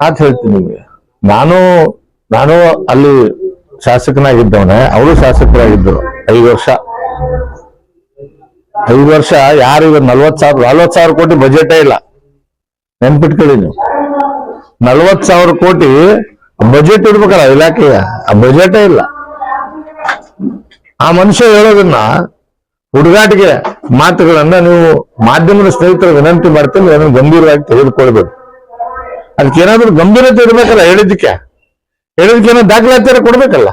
ಮಾತು ಹೇಳ್ತೀನಿ ನಿಮ್ಗೆ. ನಾನು ನಾನು ಅಲ್ಲಿ ಶಾಸಕನಾಗಿದ್ದವನೇ, ಅವರು ಶಾಸಕರಾಗಿದ್ದರು ಐದು ವರ್ಷ. ಐದು ವರ್ಷ, ಯಾರು ಈಗ ನಲ್ವತ್ ಸಾವಿರ ನಲ್ವತ್ ಸಾವಿರ ಕೋಟಿ ಬಜೆಟೇ ಇಲ್ಲ. ನೆನ್ಪಿಟ್ಕೊಳ್ಳಿ ನೀವು. ನಲ್ವತ್ ಸಾವಿರ ಕೋಟಿ ಬಜೆಟ್ ಇರ್ಬೇಕಲ್ಲ ಇಲಾಖೆಯ, ಆ ಬಜೆಟೇ ಇಲ್ಲ. ಆ ಮನುಷ್ಯ ಹೇಳೋದನ್ನ ಹುಡುಗಾಟಿಗೆ ಮಾತುಗಳನ್ನ ನೀವು ಮಾಧ್ಯಮದ ಸ್ನೇಹಿತರ ವಿನಂತಿ ಮಾಡ್ತೀನಿ, ಅದನ್ನು ಗಂಭೀರವಾಗಿ ತೆಗೆದುಕೊಳ್ಬೇಕು ಅದಕ್ಕೆ ಏನಾದ್ರೂ ಗಂಭೀರತೆ ಇರ್ಬೇಕಲ್ಲ ಹೇಳಿದ್ದಕ್ಕೆ. ಹೇಳಿದಕ್ಕೆ ಏನೋ ದಾಖಲಾತಿಯರ ಕೊಡ್ಬೇಕಲ್ಲ.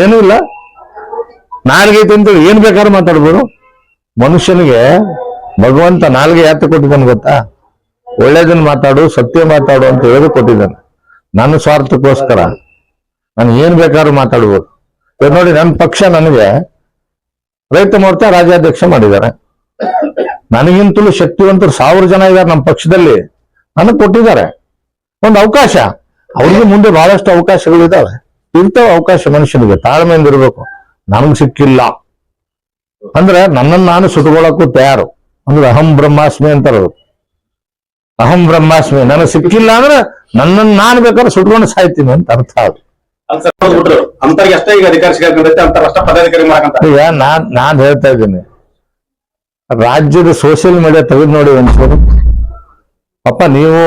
ಏನೂ ಇಲ್ಲ. ನಾಲ್ಗೆ ಅಂತ ಏನ್ ಬೇಕಾದ್ರೂ ಮಾತಾಡ್ಬೋದು. ಮನುಷ್ಯನಿಗೆ ಭಗವಂತ ನಾಲ್ಗೆ ಯಾತ್ರೆ ಕೊಟ್ಟಿದ್ದಾನೆ ಗೊತ್ತಾ? ಒಳ್ಳೇದನ್ನ ಮಾತಾಡು, ಸತ್ಯ ಮಾತಾಡು ಅಂತ ಹೇಳಿ ಕೊಟ್ಟಿದ್ದಾನೆ. ನನ್ನ ಸ್ವಾರ್ಥಕ್ಕೋಸ್ಕರ ನಾನು ಏನ್ ಬೇಕಾದ್ರೂ ಮಾತಾಡ್ಬೋದು. ನೋಡಿ ನನ್ನ ಪಕ್ಷ ನನಗೆ ರೈತ ಮೋರ್ಚಾ ರಾಜ್ಯಾಧ್ಯಕ್ಷ ಮಾಡಿದ್ದಾರೆ. ನನಗಿಂತಲೂ ಶಕ್ತಿವಂತರು ಸಾವಿರ ಜನ ಇದ್ದಾರೆ ನಮ್ಮ ಪಕ್ಷದಲ್ಲಿ. ನನಗೆ ಕೊಟ್ಟಿದ್ದಾರೆ. ಒಂದು ಅವಕಾಶ. ಅವ್ರಿಗೆ ಮುಂದೆ ಬಹಳಷ್ಟು ಅವಕಾಶಗಳು ಅವಕಾಶಗಳಿದಾವೆ. ಇರ್ತಾವ ಅವಕಾಶ ಮನುಷ್ಯನಿಗೆ ತಾಳ್ಮೆಯಿಂದ ಇರಬೇಕು. ನನಗೆ ಸಿಕ್ಕಿಲ್ಲ. ಅಂದ್ರೆ ನನ್ನನ್ನು ನಾನು ಸುಟ್ಕೊಳಕ್ಕೂ ತಯಾರು. ಅಂದ್ರೆ ಅಹಂ ಬ್ರಹ್ಮಾಸ್ಮಿ ಅಂತಾರದು. ಅಹಂ ಬ್ರಹ್ಮಾಸ್ಮಿ ನನಗೆ ಸಿಕ್ಕಿಲ್ಲ ಅಂದ್ರೆ ನನ್ನನ್ನು ನಾನು ಬೇಕಾದ್ರೆ ಸುಟ್ಕೊಂಡು ಸಾಯ್ತೀನಿ ಅಂತ ಅರ್ಥ ಅದು. ಈಗ ನಾನ್ ನಾನ್ ಹೇಳ್ತಾ ಇದ್ದೀನಿ. ರಾಜ್ಯದ ಸೋಷಿಯಲ್ ಮೀಡಿಯಾ ತೆಗೆದು ನೋಡಿ ಒಂದ್ಸರಿ ಅಪ್ಪ ನೀವು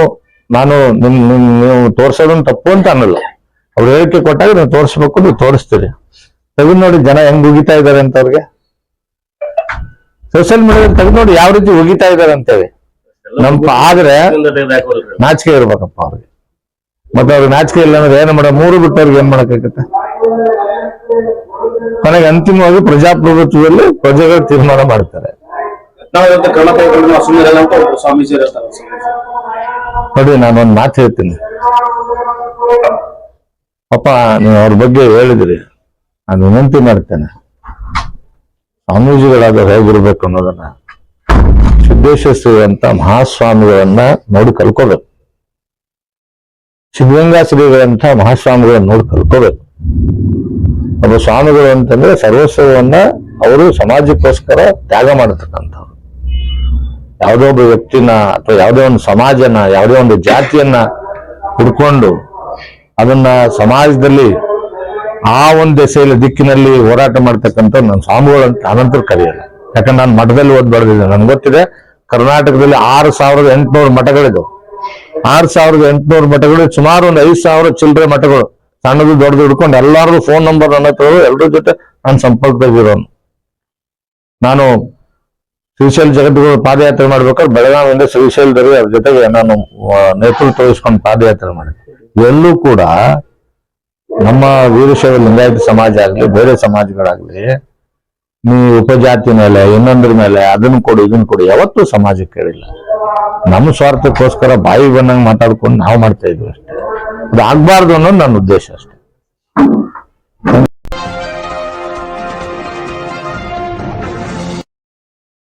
ನಾನು ನಿಮ್ ನೀವು ತೋರ್ಸೋದನ್ನ ತಪ್ಪು ಅಂತ ಅನ್ನಲ್ಲ. ಅವ್ರು ಹೇಳಿಕೆ ಕೊಟ್ಟಾಗ ನೀವು ತೋರಿಸ್ಬೇಕು, ನೀವು ತೋರಿಸ್ತೀರಿ. ತೆಗೆದು ನೋಡಿ ಜನ ಹೆಂಗ್ ಉಗಿತಾ ಇದಾರೆ ಅಂತ ಅವ್ರಿಗೆ. ಸೋಷಿಯಲ್ ಮೀಡಿಯಾದಲ್ಲಿ ತೆಗೆದು ನೋಡಿ ಯಾವ ರೀತಿ ಉಗಿತಾ ಇದಾರೆ ಅಂತೇಳಿ. ನಮ್ ಆದ್ರೆ ನಾಚಿಕೆ ಇರ್ಬೇಕಪ್ಪ ಅವ್ರಿಗೆ. ಮತ್ತೆ ಅವ್ರಿಗೆ ನಾಚಿಕೆ ಇಲ್ಲ ಅಂದ್ರೆ ಏನು ಮಾಡ ಮೂರು ಬಿಟ್ಟವ್ರಿಗೆ ಏನ್ ಮಾಡಕ್ಕಾಗತ್ತೆ ಕೊನೆಗೆ ಅಂತಿಮವಾಗಿ ಪ್ರಜಾಪ್ರಭುತ್ವದಲ್ಲಿ ಪ್ರಜೆಗಳು ತೀರ್ಮಾನ ಮಾಡ್ತಾರೆ. ನಾವು ಕ್ರಮ ಕೈಗೊಂಡು ಸ್ವಾಮೀಜಿ. ನೋಡಿ ಒಂದು ಮಾತು ಹೇಳ್ತೀನಿ. ಪಾಪ, ನೀವು ಅವ್ರ ಬಗ್ಗೆ ಹೇಳಿದ್ರಿ. ನಾನು ವಿನಂತಿ ಮಾಡ್ತೇನೆ. ಸ್ವಾಮೀಜಿಗಳಾದ ಹೇಗಿರ್ಬೇಕು ಅನ್ನೋದನ್ನ ಸಿದ್ದೇಶ್ವರ ಮಹಾಸ್ವಾಮಿಗಳನ್ನ ನೋಡಿ ಕಲ್ಕೋಬೇಕು. ಸಿದ್ಧಗಂಗಾ ಶ್ರೀಗಳಂತ ಮಹಾಸ್ವಾಮಿಗಳನ್ನ ನೋಡಿ ಕಲ್ಕೋಬೇಕು. ಒಬ್ಬ ಸ್ವಾಮಿಗಳು ಅಂತಂದ್ರೆ ಸರ್ವಸ್ವವನ್ನ ಅವರು ಸಮಾಜಕ್ಕೋಸ್ಕರ ತ್ಯಾಗ ಮಾಡತಕ್ಕಂಥವ್ರು. ಯಾವುದೋ ಒಬ್ಬ ವ್ಯಕ್ತಿನ ಅಥವಾ ಯಾವುದೋ ಒಂದು ಸಮಾಜನ, ಯಾವುದೋ ಒಂದು ಜಾತಿಯನ್ನ ಹುಡ್ಕೊಂಡು ಅದನ್ನ ಸಮಾಜದಲ್ಲಿ ಆ ಒಂದು ದೆಸೆಯಲ್ಲಿ ದಿಕ್ಕಿನಲ್ಲಿ ಹೋರಾಟ ಮಾಡ್ತಕ್ಕಂಥ ನನ್ನ ಸ್ವಾಮಿಗಳು ಅಂತ ಅನಂತರ ಕರೆಯಲ್ಲ. ಯಾಕಂದ್ರೆ ನಾನು ಮಠದಲ್ಲಿ ಓದ್ ಬೆಳೆದಿದ್ದೆ ನನ್ಗೆ ಗೊತ್ತಿದೆ, ಕರ್ನಾಟಕದಲ್ಲಿ ಆರು ಸಾವಿರದ ಎಂಟುನೂರು ಮಠಗಳಿದ್ದವು ಆರು ಸಾವಿರದ ಎಂಟುನೂರು ಮಠಗಳು, ಸುಮಾರು ಒಂದು ಐದು ಸಾವಿರ ಚಿಲ್ಲರೆ ಮಠಗಳು. ಸಣ್ಣದು, ದೊಡ್ಡದು ಹಿಡ್ಕೊಂಡು ಎಲ್ಲಾರ್ಗು ಫೋನ್ ನಂಬರ್ ನನ್ನ ಎಲ್ಲರ ಜೊತೆ ನಾನು ಸಂಪರ್ಕದಲ್ಲಿರೋನು. ನಾನು ಶ್ರೀಶೈಲ ಜಗದ್ಗುರು ಪಾದಯಾತ್ರೆ ಮಾಡ್ಬೇಕಾದ್ರೆ ಬೆಳಗಾವಿಯಿಂದ ಶ್ರೀಶೈಲದಲ್ಲಿ ಅವ್ರ ಜೊತೆಗೆ ನಾನು ನೇತೃತ್ವ ವಹಿಸ್ಕೊಂಡು ಪಾದಯಾತ್ರೆ ಮಾಡಿದೆ ಎಲ್ಲೂ ಕೂಡ ನಮ್ಮ ವೀರಶೈವ ಲಿಂಗಾಯತ ಸಮಾಜ ಆಗ್ಲಿ, ಬೇರೆ ಸಮಾಜಗಳಾಗ್ಲಿ ನೀವು ಉಪಜಾತಿ ಮೇಲೆ, ಇನ್ನೊಂದ್ರ ಮೇಲೆ, ಅದನ್ನು ಕೊಡು, ಇದನ್ನ ಕೊಡು, ಯಾವತ್ತೂ ಸಮಾಜಕ್ಕೆ ಕೇಳಿಲ್ಲ. ನಮ್ಮ ಸ್ವಾರ್ಥಕ್ಕೋಸ್ಕರ ಬಾಯಿ ಬಂದಂಗೆ ಮಾತಾಡ್ಕೊಂಡು ನಾವು ಮಾಡ್ತಾ ಇದ್ವಿ ಅಷ್ಟೇ. ಅದು ಆಗ್ಬಾರ್ದು ಅನ್ನೋದು ನನ್ನ ಉದ್ದೇಶ ಅಷ್ಟೇ.